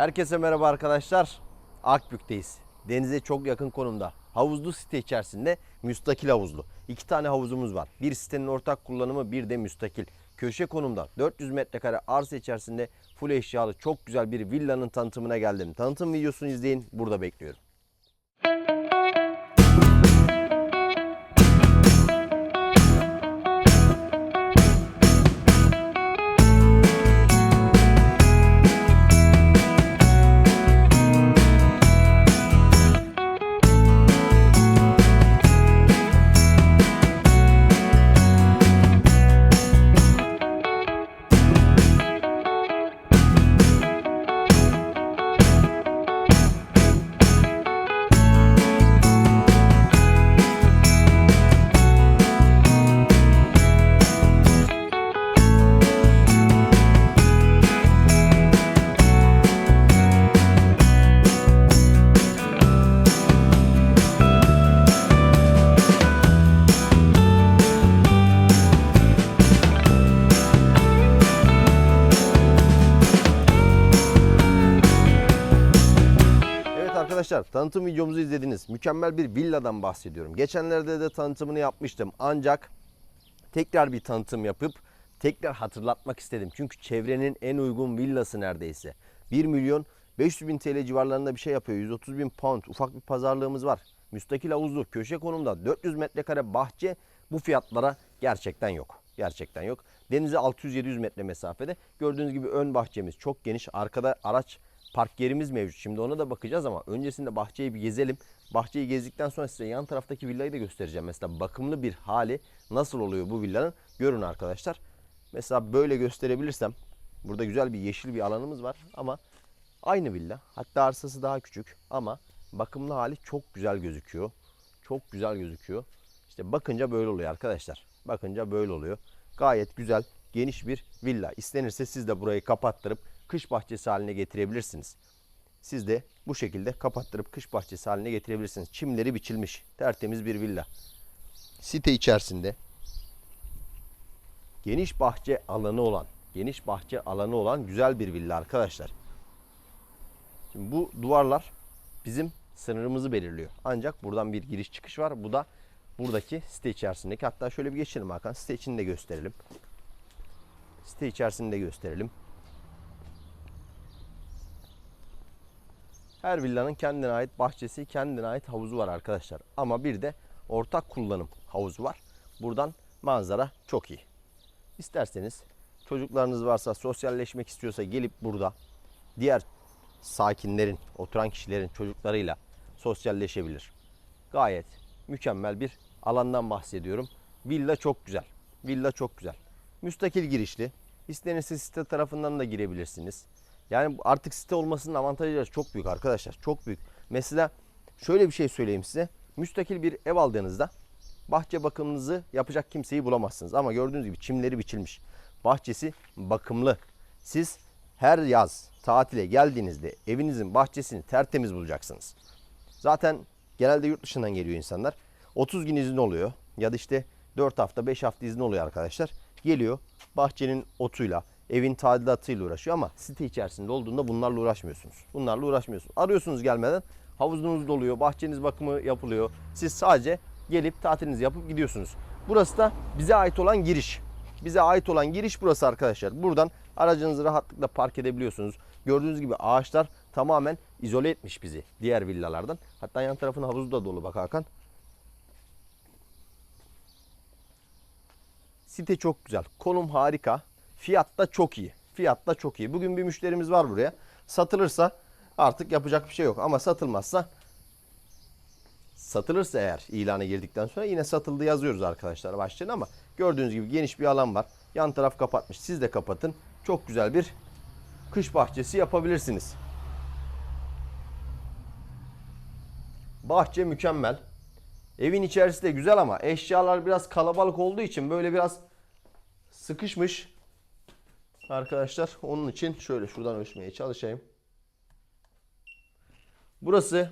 Herkese merhaba arkadaşlar. Akbük'teyiz. Denize çok yakın konumda. Havuzlu site içerisinde müstakil havuzlu. İki tane havuzumuz var. Bir sitenin ortak kullanımı bir de müstakil. Köşe konumda 400 metrekare arsa içerisinde full eşyalı çok güzel bir villanın tanıtımına geldim. Tanıtım videosunu izleyin. Burada bekliyorum. Arkadaşlar tanıtım videomuzu izlediniz. Mükemmel bir villadan bahsediyorum. Geçenlerde de tanıtımını yapmıştım. Ancak tekrar bir tanıtım yapıp tekrar hatırlatmak istedim. Çünkü çevrenin en uygun villası neredeyse. 1 milyon 500 bin TL civarlarında bir şey yapıyor. 130 bin pound ufak bir pazarlığımız var. Müstakil havuzlu köşe konumda 400 metrekare bahçe bu fiyatlara gerçekten yok. Gerçekten yok. Denize 600-700 metre mesafede. Gördüğünüz gibi ön bahçemiz çok geniş. Arkada araç park yerimiz mevcut. Şimdi ona da bakacağız ama öncesinde bahçeyi bir gezelim. Bahçeyi gezdikten sonra size yan taraftaki villayı da göstereceğim. Mesela bakımlı bir hali nasıl oluyor bu villanın görün arkadaşlar. Mesela böyle gösterebilirsem burada güzel bir yeşil bir alanımız var ama aynı villa. Hatta arsası daha küçük ama bakımlı hali çok güzel gözüküyor. Çok güzel gözüküyor. İşte bakınca böyle oluyor arkadaşlar. Bakınca böyle oluyor. Gayet güzel, geniş bir villa. İstenirse siz de burayı kapattırıp kış bahçesi haline getirebilirsiniz. Siz de bu şekilde kapattırıp kış bahçesi haline getirebilirsiniz. Çimleri biçilmiş, tertemiz bir villa. Site içerisinde geniş bahçe alanı olan, geniş bahçe alanı olan güzel bir villa arkadaşlar. Şimdi bu duvarlar bizim sınırımızı belirliyor. Ancak buradan bir giriş çıkış var. Bu da buradaki site içerisindeki. Hatta şöyle bir geçelim Hakan. Site içini de gösterelim. Site içerisini de gösterelim. Her villanın kendine ait bahçesi, kendine ait havuzu var arkadaşlar. Ama bir de ortak kullanım havuzu var. Buradan manzara çok iyi. İsterseniz çocuklarınız varsa sosyalleşmek istiyorsa gelip burada diğer sakinlerin, oturan kişilerin çocuklarıyla sosyalleşebilir. Gayet mükemmel bir alandan bahsediyorum. Villa çok güzel. Villa çok güzel. Müstakil girişli. İstenirse site tarafından da girebilirsiniz. Yani artık site olmasının avantajları çok büyük arkadaşlar. Çok büyük. Mesela şöyle bir şey söyleyeyim size. Müstakil bir ev aldığınızda bahçe bakımınızı yapacak kimseyi bulamazsınız. Ama gördüğünüz gibi çimleri biçilmiş. Bahçesi bakımlı. Siz her yaz tatile geldiğinizde evinizin bahçesini tertemiz bulacaksınız. Zaten genelde yurt dışından geliyor insanlar. 30 gün izin oluyor ya da işte 4 hafta 5 hafta izin oluyor arkadaşlar. Geliyor bahçenin otuyla, evin tadilatıyla uğraşıyor ama site içerisinde olduğunda bunlarla uğraşmıyorsunuz. Bunlarla uğraşmıyorsunuz. Arıyorsunuz gelmeden havuzunuz doluyor, bahçeniz bakımı yapılıyor. Siz sadece gelip tatilinizi yapıp gidiyorsunuz. Burası da bize ait olan giriş. Bize ait olan giriş burası arkadaşlar. Buradan aracınızı rahatlıkla park edebiliyorsunuz. Gördüğünüz gibi ağaçlar tamamen izole etmiş bizi diğer villalardan. Hatta yan tarafın havuzu da dolu bak Hakan. Site çok güzel. Konum harika. Fiyat da çok iyi. Fiyat da çok iyi. Bugün bir müşterimiz var buraya. Satılırsa artık yapacak bir şey yok. Ama satılmazsa satılırsa eğer ilana girdikten sonra yine satıldı yazıyoruz arkadaşlar başlığına ama gördüğünüz gibi geniş bir alan var. Yan taraf kapatmış. Siz de kapatın. Çok güzel bir kış bahçesi yapabilirsiniz. Bahçe mükemmel. Evin içerisi de güzel ama eşyalar biraz kalabalık olduğu için böyle biraz sıkışmış. Arkadaşlar onun için şöyle şuradan ölçmeye çalışayım. Burası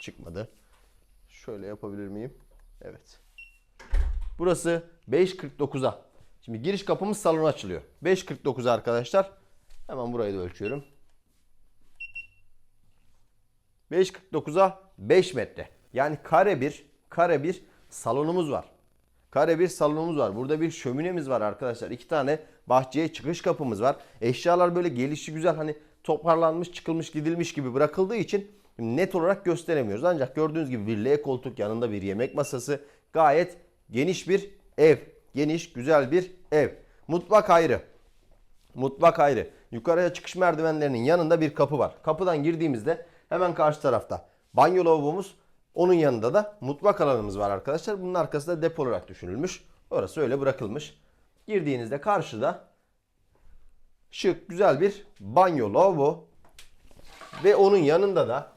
çıkmadı. Şöyle yapabilir miyim? Evet. Burası 5.49'a. Şimdi giriş kapımız salona açılıyor. 5.49 arkadaşlar. Hemen burayı da ölçüyorum. 5.49'a 5 metre. Yani kare bir kare bir salonumuz var. Kare bir salonumuz var. Burada bir şöminemiz var arkadaşlar. İki tane bahçeye çıkış kapımız var. Eşyalar böyle gelişi güzel hani toparlanmış, çıkılmış, gidilmiş gibi bırakıldığı için net olarak gösteremiyoruz. Ancak gördüğünüz gibi bir L koltuk yanında bir yemek masası. Gayet geniş bir ev. Geniş, güzel bir ev. Mutfak ayrı. Mutfak ayrı. Yukarıya çıkış merdivenlerinin yanında bir kapı var. Kapıdan girdiğimizde hemen karşı tarafta banyo lavabomuz. Onun yanında da mutfak alanımız var arkadaşlar. Bunun arkası da depo olarak düşünülmüş. Orası öyle bırakılmış. Girdiğinizde karşıda şık güzel bir banyo lavabo ve onun yanında da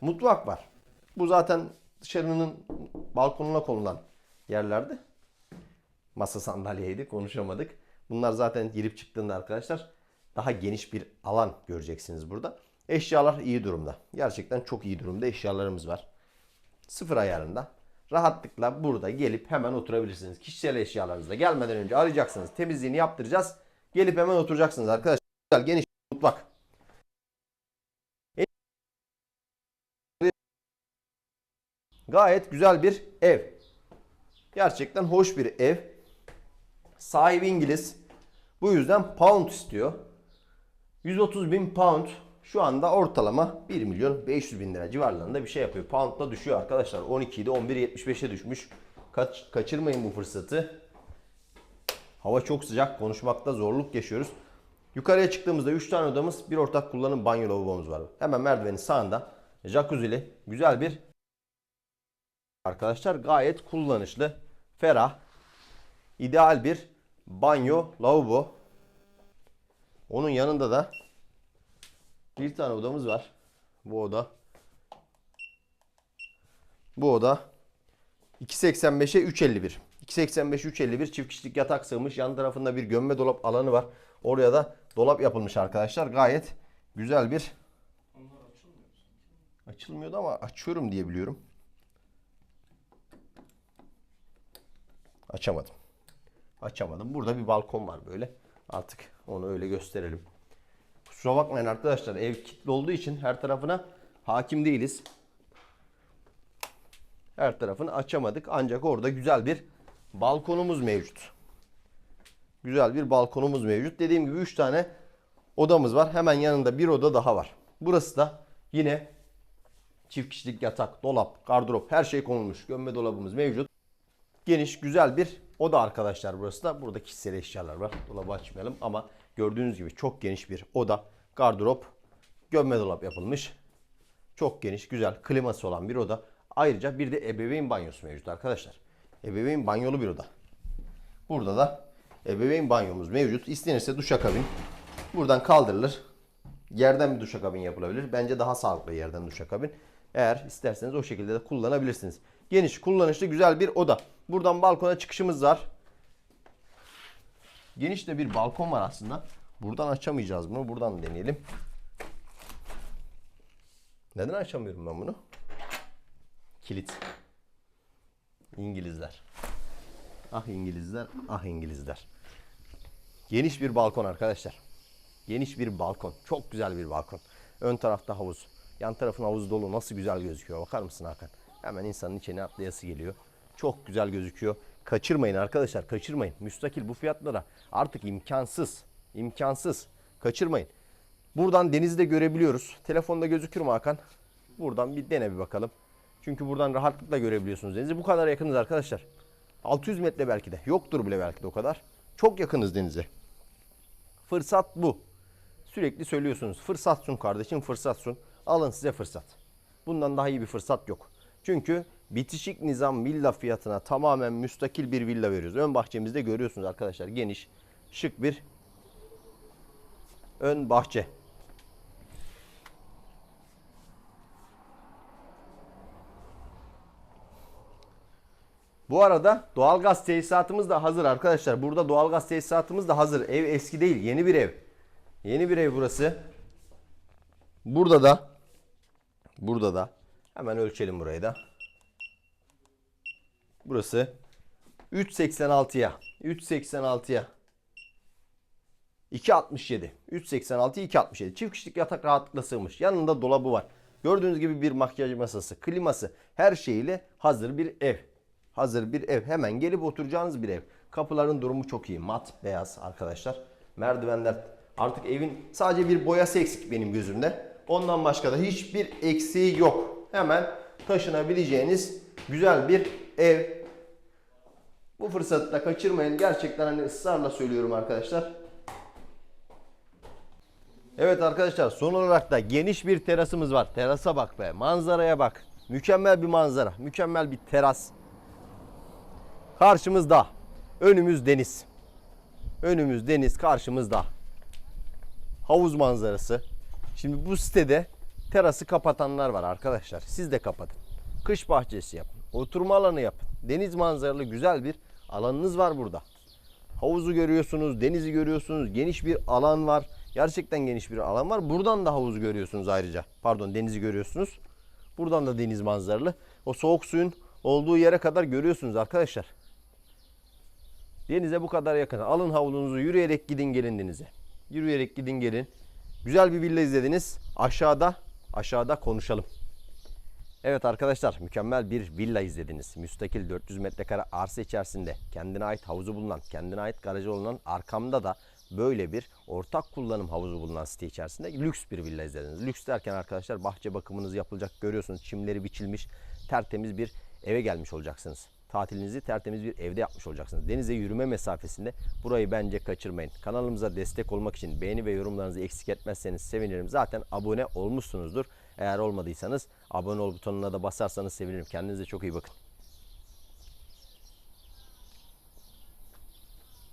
mutfak var. Bu zaten dışarının balkonuna konulan yerlerdi. Masa sandalyeydi konuşamadık. Bunlar zaten girip çıktığında arkadaşlar daha geniş bir alan göreceksiniz burada. Eşyalar iyi durumda. Gerçekten çok iyi durumda eşyalarımız var. Sıfır ayarında. Rahatlıkla burada gelip hemen oturabilirsiniz. Kişisel eşyalarınızla gelmeden önce arayacaksınız. Temizliğini yaptıracağız. Gelip hemen oturacaksınız arkadaşlar. Güzel geniş mutfak. Gayet güzel bir ev. Gerçekten hoş bir ev. Sahibi İngiliz. Bu yüzden pound istiyor. 130 bin pound şu anda ortalama 1 milyon 500 bin lira civarlarında bir şey yapıyor. Pound'da düşüyor arkadaşlar. 12'de 11.75'e düşmüş. Kaç, kaçırmayın bu fırsatı. Hava çok sıcak. Konuşmakta zorluk yaşıyoruz. Yukarıya çıktığımızda 3 tane odamız, bir ortak kullanım banyo lavabomuz var. Hemen merdivenin sağında jacuzzi'li güzel bir arkadaşlar gayet kullanışlı, ferah, ideal bir banyo lavabo. Onun yanında da bir tane odamız var. Bu oda. Bu oda 2.85'e 3.51. 2.85 3.51 çift kişilik yatak sığmış. Yan tarafında bir gömme dolap alanı var. Oraya da dolap yapılmış arkadaşlar. Gayet güzel bir Açılmıyordu ama açıyorum diye biliyorum. Açamadım. Açamadım. Burada bir balkon var böyle. Artık onu öyle gösterelim. Kusura bakmayın arkadaşlar ev kilitli olduğu için her tarafına hakim değiliz. Her tarafını açamadık ancak orada güzel bir balkonumuz mevcut. Güzel bir balkonumuz mevcut. Dediğim gibi 3 tane odamız var. Hemen yanında bir oda daha var. Burası da yine çift kişilik yatak, dolap, gardırop her şey konulmuş. Gömme dolabımız mevcut. Geniş, güzel bir oda arkadaşlar burası da. Burada kişisel eşyalar var. Dolabı açmayalım ama gördüğünüz gibi çok geniş bir oda. Gardırop, gömme dolap yapılmış. Çok geniş, güzel, kliması olan bir oda. Ayrıca bir de ebeveyn banyosu mevcut arkadaşlar. Ebeveyn banyolu bir oda. Burada da ebeveyn banyomuz mevcut. İstenirse duşakabin buradan kaldırılır. Yerden bir duşakabin yapılabilir. Bence daha sağlıklı yerden duşakabin. Eğer isterseniz o şekilde de kullanabilirsiniz. Geniş, kullanışlı, güzel bir oda. Buradan balkona çıkışımız var. Geniş de bir balkon var aslında. Buradan açamayacağız bunu. Buradan deneyelim. Neden açamıyorum ben bunu? Kilit. İngilizler. Ah İngilizler, ah İngilizler. Geniş bir balkon arkadaşlar. Geniş bir balkon. Çok güzel bir balkon. Ön tarafta havuz. Yan tarafın havuz dolu. Nasıl güzel gözüküyor. Bakar mısın Hakan? Hemen insanın içine atlayası geliyor. Çok güzel gözüküyor. Kaçırmayın arkadaşlar. Kaçırmayın. Müstakil bu fiyatlara artık imkansız. İmkansız. Kaçırmayın. Buradan denizi de görebiliyoruz. Telefonda gözükür mü Hakan? Buradan bir dene bir bakalım. Çünkü buradan rahatlıkla görebiliyorsunuz denizi. Bu kadar yakınız arkadaşlar. 600 metre belki de. Yoktur bile belki de o kadar. Çok yakınız denize. Fırsat bu. Sürekli söylüyorsunuz. Fırsat sun kardeşim fırsat sun. Alın size fırsat. Bundan daha iyi bir fırsat yok. Çünkü bitişik nizam villa fiyatına tamamen müstakil bir villa veriyoruz. Ön bahçemizde görüyorsunuz arkadaşlar. Geniş, şık bir ön bahçe. Bu arada doğalgaz tesisatımız da hazır arkadaşlar. Burada doğalgaz tesisatımız da hazır. Ev eski değil, yeni bir ev. Yeni bir ev burası. Burada da burada da hemen ölçelim burayı da. Burası 3.86'ya 3.86'ya 2.67. 3.86 2.67. Çift kişilik yatak rahatlıkla sığmış. Yanında dolabı var. Gördüğünüz gibi bir makyaj masası, kliması, her şeyiyle hazır bir ev. Hazır bir ev. Hemen gelip oturacağınız bir ev. Kapıların durumu çok iyi. Mat beyaz arkadaşlar. Merdivenler artık evin sadece bir boyası eksik benim gözümde. Ondan başka da hiçbir eksiği yok. Hemen taşınabileceğiniz güzel bir ev. Bu fırsatı da kaçırmayın. Gerçekten hani ısrarla söylüyorum arkadaşlar. Evet arkadaşlar son olarak da geniş bir terasımız var. Terasa bak be. Manzaraya bak. Mükemmel bir manzara. Mükemmel bir teras. Karşımız dağ. Önümüz deniz. Önümüz deniz, karşımız dağ. Havuz manzarası. Şimdi bu sitede terası kapatanlar var arkadaşlar. Siz de kapatın. Kış bahçesi yapın. Oturma alanı yapın. Deniz manzaralı güzel bir alanınız var burada. Havuzu görüyorsunuz, denizi görüyorsunuz. Geniş bir alan var. Gerçekten geniş bir alan var. Buradan da havuzu görüyorsunuz ayrıca. Pardon denizi görüyorsunuz. Buradan da deniz manzaralı. O soğuk suyun olduğu yere kadar görüyorsunuz arkadaşlar. Denize bu kadar yakın. Alın havlunuzu yürüyerek gidin gelin denize. Yürüyerek gidin gelin. Güzel bir villa izlediniz. Aşağıda aşağıda konuşalım. Evet arkadaşlar mükemmel bir villa izlediniz. Müstakil 400 metrekare arsa içerisinde kendine ait havuzu bulunan, kendine ait garajı bulunan arkamda da böyle bir ortak kullanım havuzu bulunan site içerisinde lüks bir villa izlediniz. Lüks derken arkadaşlar bahçe bakımınız yapılacak görüyorsunuz çimleri biçilmiş tertemiz bir eve gelmiş olacaksınız. Tatilinizi tertemiz bir evde yapmış olacaksınız. Denize yürüme mesafesinde burayı bence kaçırmayın. Kanalımıza destek olmak için beğeni ve yorumlarınızı eksik etmezseniz sevinirim. Zaten abone olmuşsunuzdur. Eğer olmadıysanız abone ol butonuna da basarsanız sevinirim. Kendinize çok iyi bakın.